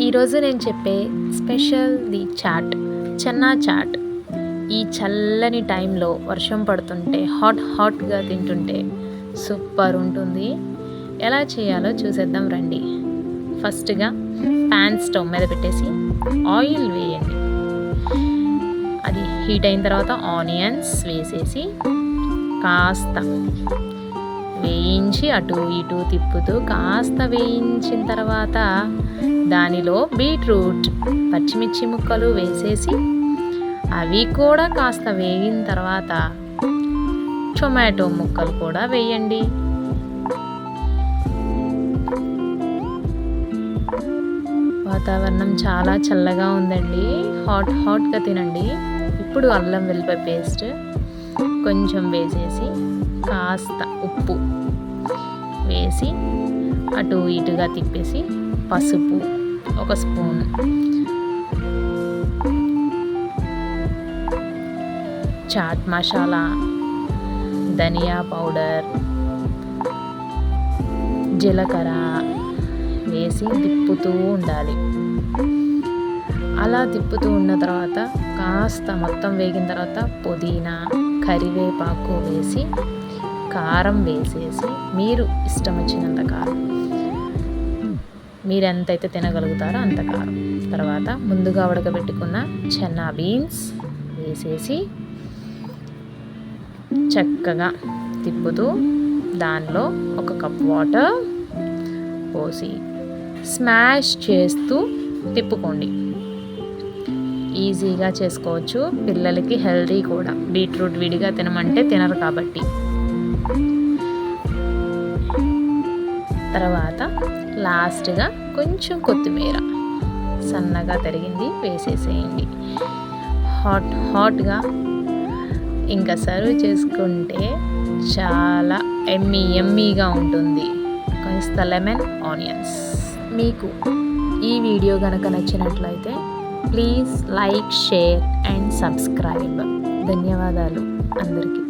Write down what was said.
ఈరోజు నేను చెప్పే స్పెషల్ ది చాట్ చెన్నా చాట్. ఈ చల్లని టైంలో వర్షం పడుతుంటే హాట్ హాట్గా తింటుంటే సూపర్ ఉంటుంది. ఎలా చేయాలో చూసేద్దాం రండి. ఫస్ట్గా ప్యాన్ స్టవ్ మీద పెట్టేసి ఆయిల్ వేయండి. అది హీట్ అయిన తర్వాత ఆనియన్స్ వేసేసి కాస్త వేయించి అటు ఇటు తిప్పుతూ కాస్త వేయించిన తర్వాత దానిలో బీట్రూట్ పచ్చిమిర్చి ముక్కలు వేసేసి అవి కూడా కాస్త వేగిన తర్వాత టొమాటో ముక్కలు కూడా వేయండి. వాతావరణం చాలా చల్లగా ఉందండి. హాట్ హాట్గా తినండి. ఇప్పుడు అల్లం వెల్లిపాయ పేస్ట్ కొంచెం వేసేసి కాస్త ఉప్పు వేసి అటు ఇటుగా తిప్పేసి పసుపు ఒక స్పూన్. చాట్ మసాలా ధనియా పౌడర్ జీలకర్ర వేసి తిప్పుతూ ఉండాలి. అలా తిప్పుతూ ఉన్న తర్వాత కాస్త మొత్తం వేగిన తర్వాత పుదీనా కరివేపాకు వేసి కారం వేసేసి మీరు ఇష్టం వచ్చినంత కారం. మీరు ఎంతైతే తినగలుగుతారో అంత కారం. తర్వాత ముందుగా ఉడకబెట్టుకున్న చెన్నా బీన్స్ వేసేసి చక్కగా తిప్పుతూ దానిలో ఒక కప్ వాటర్ పోసి స్మాష్ చేస్తూ తిప్పుకోండి. ఈజీగా చేసుకోవచ్చు. పిల్లలకి హెల్దీ కూడా. బీట్రూట్ విడిగా తినమంటే తినరు కాబట్టి. తర్వాత లాస్ట్గా కొంచెం కొత్తిమీర. సన్నగా తరిగింది వేసేసేయండి. హాట్ హాట్గా ఇంకా సర్వ్ చేసుకుంటే చాలా ఎమ్మీ ఎమ్మీగా ఉంటుంది. కొంత లెమన్ ఆనియన్స్. మీకు ఈ వీడియో కనుక నచ్చినట్లయితే please like share and subscribe. ధన్యవాదాలు అందరికీ.